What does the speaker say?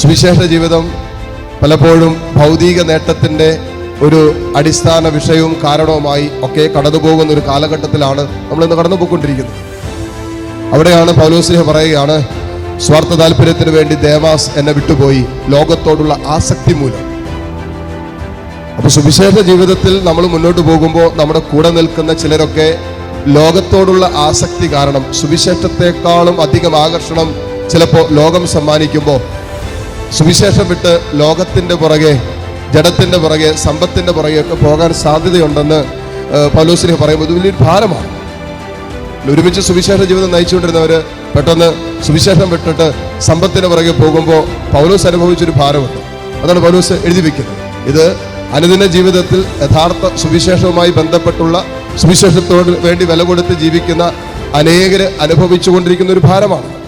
സുവിശേഷ ജീവിതം പലപ്പോഴും ഭൗതിക നേട്ടത്തിന്റെ ഒരു അടിസ്ഥാന വിഷയവും കാരണവുമായി ഒക്കെ കടന്നുപോകുന്ന ഒരു കാലഘട്ടത്തിലാണ് നമ്മൾ ഇന്ന് കടന്നുപോയിക്കൊണ്ടിരിക്കുന്നത്. അവിടെയാണ് പൗലോസ്ലിഹ പറയുകയാണ് സ്വാർത്ഥ താല്പര്യത്തിന് വേണ്ടി ദേവാസ് എന്നെ വിട്ടുപോയി ലോകത്തോടുള്ള ആസക്തി മൂലം. അപ്പൊ സുവിശേഷ ജീവിതത്തിൽ നമ്മൾ മുന്നോട്ട് പോകുമ്പോൾ നമ്മുടെ കൂടെ നിൽക്കുന്ന ചിലരൊക്കെ ലോകത്തോടുള്ള ആസക്തി കാരണം സുവിശേഷത്തെക്കാളും അധികം ആകർഷണം ചിലപ്പോൾ ലോകം സമ്മാനിക്കുമ്പോൾ സുവിശേഷം വിട്ട് ലോകത്തിന്റെ പുറകെ ജഡത്തിന്റെ പുറകെ സമ്പത്തിന്റെ പുറകെ ഒക്കെ പോകാൻ സാധ്യതയുണ്ടെന്ന് പൗലോസിനെ പറയുമ്പോൾ ഇത് വലിയൊരു ഭാരമാണ്. ഒരുമിച്ച് സുവിശേഷ ജീവിതം നയിച്ചുകൊണ്ടിരുന്നവർ പെട്ടെന്ന് സുവിശേഷം വിട്ടിട്ട് സമ്പത്തിന് പുറകെ പോകുമ്പോൾ പൗലോസ് അനുഭവിച്ചൊരു ഭാരമുണ്ട്. അതാണ് പൗലോസ് എഴുതി വെക്കുന്നത്. ഇത് അനുദിന ജീവിതത്തിൽ യഥാർത്ഥ സുവിശേഷവുമായി ബന്ധപ്പെട്ടുള്ള സുവിശേഷത്തോട് വേണ്ടി വില കൊടുത്ത് ജീവിക്കുന്ന അനേകര് അനുഭവിച്ചുകൊണ്ടിരിക്കുന്ന ഒരു ഭാരമാണ്.